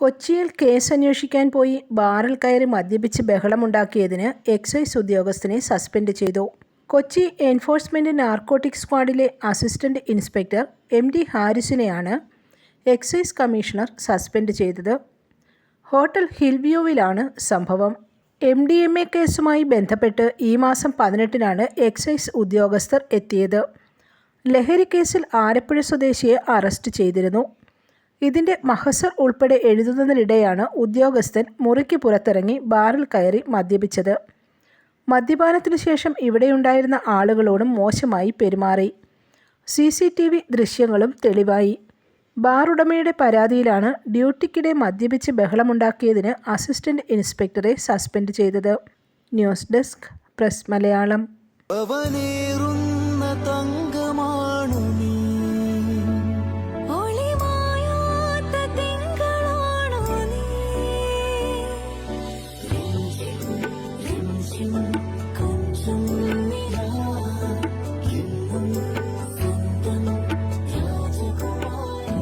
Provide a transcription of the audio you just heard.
കൊച്ചിയിൽ കേസ് അന്വേഷിക്കാൻ പോയി ബാറിൽ കയറി മദ്യപിച്ച് ബഹളമുണ്ടാക്കിയതിന് എക്സൈസ് ഉദ്യോഗസ്ഥനെ സസ്പെൻഡ് ചെയ്തു. കൊച്ചി എൻഫോഴ്സ്മെന്റ് നാർക്കോട്ടിക് സ്ക്വാഡിലെ അസിസ്റ്റന്റ് ഇൻസ്പെക്ടർ എം ഡി ഹാരിസിനെയാണ് എക്സൈസ് കമ്മീഷണർ സസ്പെൻഡ് ചെയ്തത്. ഹോട്ടൽ ഹിൽവ്യൂവിലാണ് സംഭവം. എം ഡി എം എ കേസുമായി ബന്ധപ്പെട്ട് ഈ മാസം പതിനെട്ടിനാണ് എക്സൈസ് ഉദ്യോഗസ്ഥർ എത്തിയത്. ലഹരി കേസിൽ ആലപ്പുഴ സ്വദേശിയെ അറസ്റ്റ് ചെയ്തിരുന്നു. ഇതിന്റെ മഹസർ ഉൾപ്പെടെ എഴുതുന്നതിനിടെയാണ് ഉദ്യോഗസ്ഥൻ മുറിക്ക് പുറത്തിറങ്ങി ബാറിൽ കയറി മദ്യപിച്ചത്. മദ്യപാനത്തിനു ശേഷം ഇവിടെയുണ്ടായിരുന്ന ആളുകളോടും മോശമായി പെരുമാറി. സി സി ടി വി ദൃശ്യങ്ങളും തെളിവായി. ബാറുടമയുടെ പരാതിയിലാണ് ഡ്യൂട്ടിക്കിടെ മദ്യപിച്ച് ബഹളമുണ്ടാക്കിയതിന് അസിസ്റ്റന്റ് ഇൻസ്പെക്ടറെ സസ്പെൻഡ് ചെയ്തത്. News desk press Malayalam.